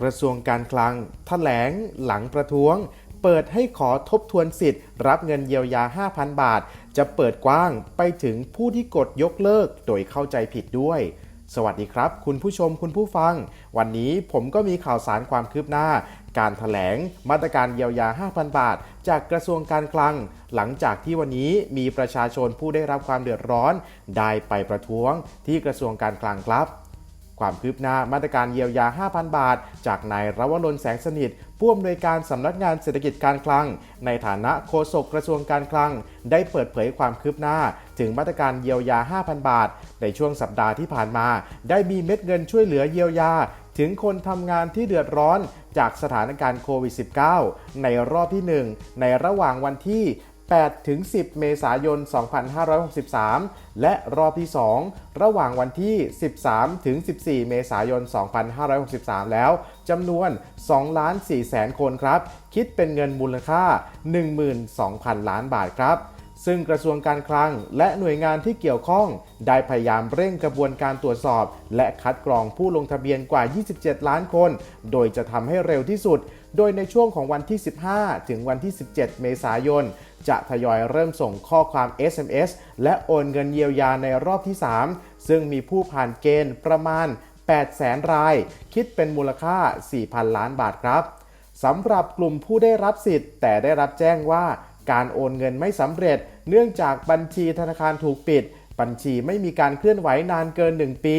กระทรวงการคลังแถลงหลังประท้วง เปิดให้ขอทบทวนสิทธิ์ รับเงินเยียวยา 5,000 บาท จะเปิดกว้างไปถึงผู้ที่กดยกเลิกโดยเข้าใจผิดด้วย สวัสดีครับ คุณผู้ชมคุณผู้ฟัง วันนี้ผมก็มีข่าวสารความคืบหน้า การถแถลงมาตรการเยียวยา 5,000 บาท จากกระทรวงการคลัง หลังจากที่วันนี้มีประชาชนผู้ได้รับความเดือดร้อน ได้ไปประท้วงที่กระทรวงการคลังครับ ความคืบหน้ามาตรการเยียวยา 5,000 บาท จากนายรวรนแสงสนิทผู้อำนวยการสำนักงานเศรษฐกิจการคลัง ในฐานะโฆษกกระทรวงการคลัง ได้เปิดเผยความคืบหน้า ถึงมาตรการเยียวยา 5,000 บาท ในช่วงสัปดาห์ที่ผ่านมา ได้มีเม็ดเงินช่วยเหลือเยียวยา ถึงคนทำงานที่เดือดร้อนจากสถานการณ์โควิด -19 ในรอบที่ 1 ในระหว่างวันที่ 8 ถึง 10 เมษายน 2563 และรอบที่ 2 ระหว่างวันที่ 13 ถึง 14 เมษายน 2563 แล้วจำนวน 2 ล้าน4แสนคนครับ คิดเป็นเงินมูลค่า 12,000 ล้านบาทครับ ซึ่งกระทรวงการคลัง และหน่วยงานที่เกี่ยวข้อง ได้พยายามเร่งกระบวนการตรวจสอบ และคัดกรองผู้ลงทะเบียนกว่า 27 ล้านคน โดยจะทำให้เร็วที่สุด โดยในช่วงของวันที่ 15 ถึงวันที่ 17 เมษายน จะทยอยเริ่มส่งข้อความ SMS และโอนเงินเยียวยาในรอบที่ 3 ซึ่งมีผู้ผ่านเกณฑ์ประมาณ 8 แสนราย คิดเป็นมูลค่า 4,000 ล้านบาทครับสำหรับกลุ่มผู้ได้รับสิทธิ์แต่ได้รับแจ้งว่า การโอนเงินไม่สำเร็จ เนื่องจากบัญชีธนาคารถูกปิด บัญชีไม่มีการเคลื่อนไหวนานเกิน 1 ปี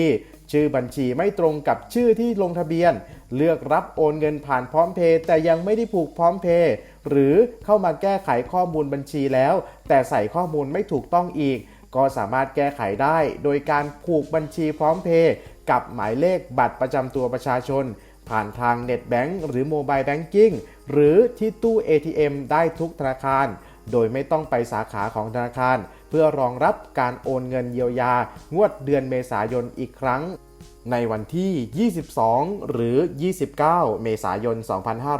ชื่อบัญชีไม่ตรงกับชื่อที่ลงทะเบียน เลือกรับโอนเงินผ่านพร้อมเพย์แต่ยังไม่ได้ผูกพร้อมเพย์หรือเข้ามาแก้ไขข้อมูลบัญชีแล้ว แต่ใส่ข้อมูลไม่ถูกต้องอีก ก็สามารถแก้ไขได้ โดยการผูกบัญชีพร้อมเพย์กับหมายเลขบัตรประจำตัวประชาชน ผ่านทางเน็ตแบงก์หรือโมบายแบงกิ้งหรือที่ตู้ ATM ได้ทุกธนาคาร โดยไม่ต้องไปสาขาของธนาคาร เพื่อรองรับการโอนเงินเยียวยา งวดเดือนเมษายนอีกครั้ง ในวันที่ 22 หรือ 29 เมษายน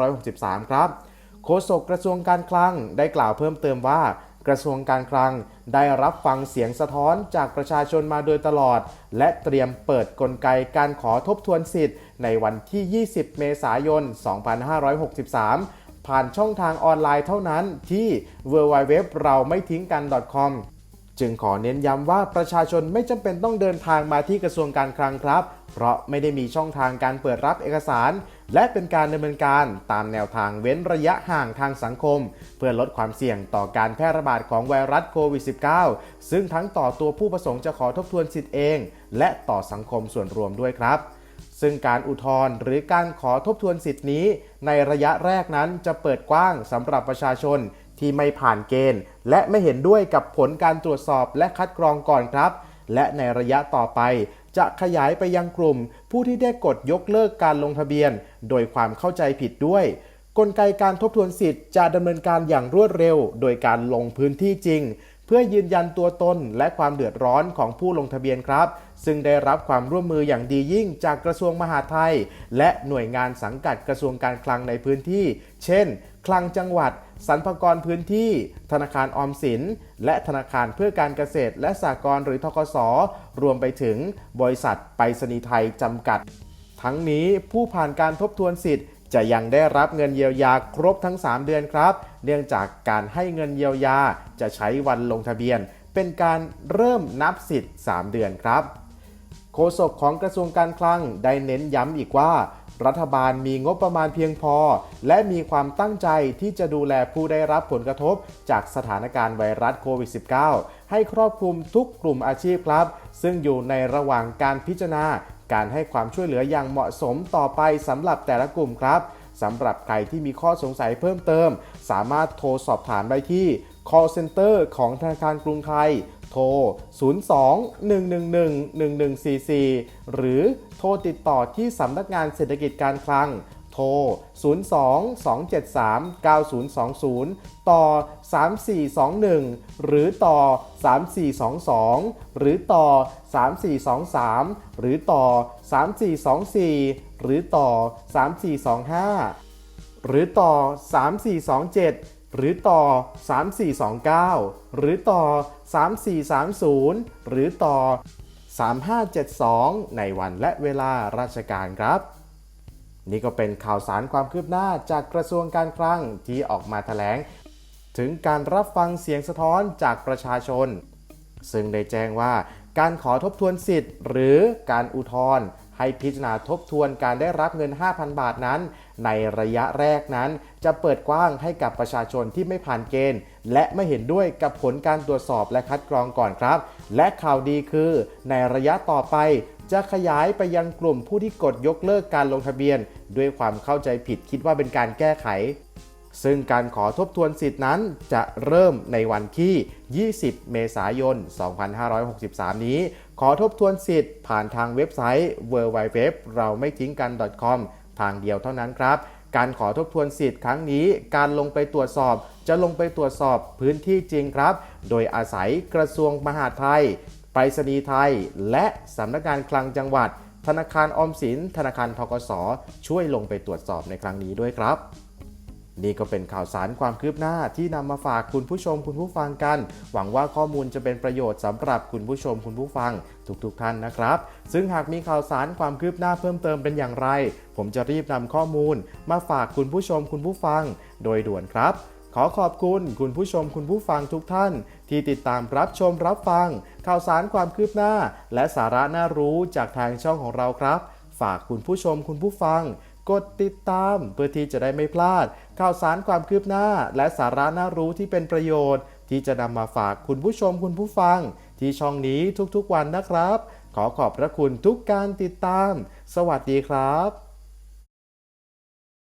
2563 ครับโฆษกกระทรวงการคลังได้กล่าวเพิ่มเติมว่า กระทรวงการคลังได้รับฟังเสียงสะท้อนจากประชาชนมาโดยตลอด และเตรียมเปิดกลไกการขอทบทวนสิทธิ์ในวันที่ 20 เมษายน 2563 ผ่านช่องทางออนไลน์เท่านั้นที่ www เราไม่ทิ้งกัน .com จึงขอเน้นย้ำว่าประชาชนไม่จำเป็นต้องเดินทางมาที่กระทรวงการคลังครับ เพราะไม่ได้มีช่องทางการเปิดรับเอกสาร และเป็นการดำเนินการตามแนวทางเว้นระยะห่างทางสังคม เพื่อลดความเสี่ยงต่อการแพร่ระบาดของไวรัสโควิด -19 ซึ่งทั้งต่อตัวผู้ประสงค์จะขอทบทวนสิทธิ์เอง และต่อสังคมส่วนรวมด้วยครับซึ่งการอุทธรณ์หรือการขอทบทวนสิทธินี้ ในระยะแรกนั้นจะเปิดกว้างสำหรับประชาชน ที่ไม่ผ่านเกณฑ์ และไม่เห็นด้วยกับผลการตรวจสอบและคัดกรองก่อนครับ และในระยะต่อไปจะขยายไปยังกลุ่ม ผู้ที่ได้กดยกเลิกการลงทะเบียน โดยความเข้าใจผิดด้วย กลไกการทบทวนสิทธิ์จะดำเนินการอย่างรวดเร็ว โดยการลงพื้นที่จริง เพื่อยืนยันตัวตนและความเดือดร้อนของผู้ลงทะเบียนครับ ซึ่งได้รับความร่วมมืออย่างดียิ่งจากกระทรวงมหาดไทย และหน่วยงานสังกัดกระทรวงการคลังในพื้นที่ เช่น คลังจังหวัด สรรพากรพื้นที่ ธนาคารออมสิน และธนาคารเพื่อการเกษตรและสหกรณ์หรือทกส รวมไปถึงบริษัทไปรษณีย์ไทยจำกัด ทั้งนี้ผู้ผ่านการทบทวนสิทธิ์จะยังได้รับเงินเยียวยาครบทั้ง 3 เดือนครับ เนื่องจากการให้เงินเยียวยาจะใช้วันลงทะเบียน เป็นการเริ่มนับสิทธิ์ 3 เดือนครับ โฆษกของกระทรวงการคลังได้เน้นย้ำอีกว่า รัฐบาลมีงบประมาณเพียงพอ และมีความตั้งใจที่จะดูแลผู้ได้รับผลกระทบ จากสถานการณ์ไวรัสโควิด -19 ให้ครอบคลุมทุกกลุ่มอาชีพครับ ซึ่งอยู่ในระหว่างการพิจารณา การให้ความช่วยเหลืออย่างเหมาะสมต่อไปสำหรับแต่ละกลุ่มครับสำหรับใครที่มีข้อสงสัยเพิ่มเติม สามารถโทรสอบถามได้ที่ call center ของธนาคารกรุงไทย โทร 02-111-1144 หรือโทรติดต่อที่สำนักงานเศรษฐกิจการคลัง โทร 02-273-9020 ต่อ 3421 หรือต่อ 3422 หรือต่อ 3423 หรือต่อ 3424 หรือต่อ 3425 หรือต่อ 3427 หรือต่อ 3429 หรือต่อ 3430 หรือต่อ 3572 ในวันและเวลาราชการครับ นี่ก็เป็นข่าวสารความคืบหน้าจากกระทรวงการคลังที่ออกมาแถลง ถึงการรับฟังเสียงสะท้อนจากประชาชน ซึ่งได้แจ้งว่าการขอทบทวนสิทธิ์ หรือการอุทธรณ์ให้พิจารณาทบทวนการได้รับเงิน 5,000 บาทนั้น ในระยะแรกนั้น จะเปิดกว้างให้กับประชาชนที่ไม่ผ่านเกณฑ์ และไม่เห็นด้วยกับผลการตรวจสอบและคัดกรองก่อนครับ และข่าวดีคือ ในระยะต่อไปจะขยายไปยังกลุ่มผู้ที่กดยกเลิกการลงทะเบียน ด้วยความเข้าใจผิดคิดว่าเป็นการแก้ไข ซึ่งการขอทบทวนสิทธินั้นจะเริ่มในวันที่ 20 เมษายน 2563 นี้ ขอทบทวนสิทธิ์ผ่านทางเว็บไซต์ www เราไม่ทิ้งกัน .com ทางเดียวเท่านั้นครับ การขอทบทวนสิทธิ์ครั้งนี้ การลงไปตรวจสอบ จะลงไปตรวจสอบพื้นที่จริงครับ โดยอาศัยกระทรวงมหาดไทยไปรษณีย์ไทย และสำนักงานคลังจังหวัด ธนาคารออมสิน ธนาคารทกสช่วยลงไปตรวจสอบในครั้งนี้ด้วยครับ นี่ก็เป็นข่าวสารความคืบหน้าที่นำมาฝากคุณผู้ชมคุณผู้ฟังกัน หวังว่าข้อมูลจะเป็นประโยชน์สำหรับคุณผู้ชมคุณผู้ฟัง ทุกๆทท่านนะครับ ซึ่งหากมีข่าวสารความคืบหน้าเพิ่มเติมเป็นอย่างไร ผมจะรีบนำข้อมูล มาฝากคุณผู้ชมคุณผู้ฟัง โดยด่วนครับ ขอขอบคุณคุณผู้ชมคุณผู้ฟังทุกท่าน ที่ติดตามรับชมรับฟัง ข่าวสารความคืบหน้า และสาระน่ารู้จากทางช่องของเราครับ ฝากคุณผู้ชมคุณผู้ฟัง กดติดตามเพื่อที่จะได้ไม่พลาด ข่าวสารความคืบหน้า และสาระน่ารู้ที่เป็นประโยชน์ ที่จะนำมาฝากคุณผู้ชมคุณผู้ฟัง ที่ช่องนี้ทุกๆวันนะครับ ขอขอบพระคุณทุกการติดตาม สวัสดีครับ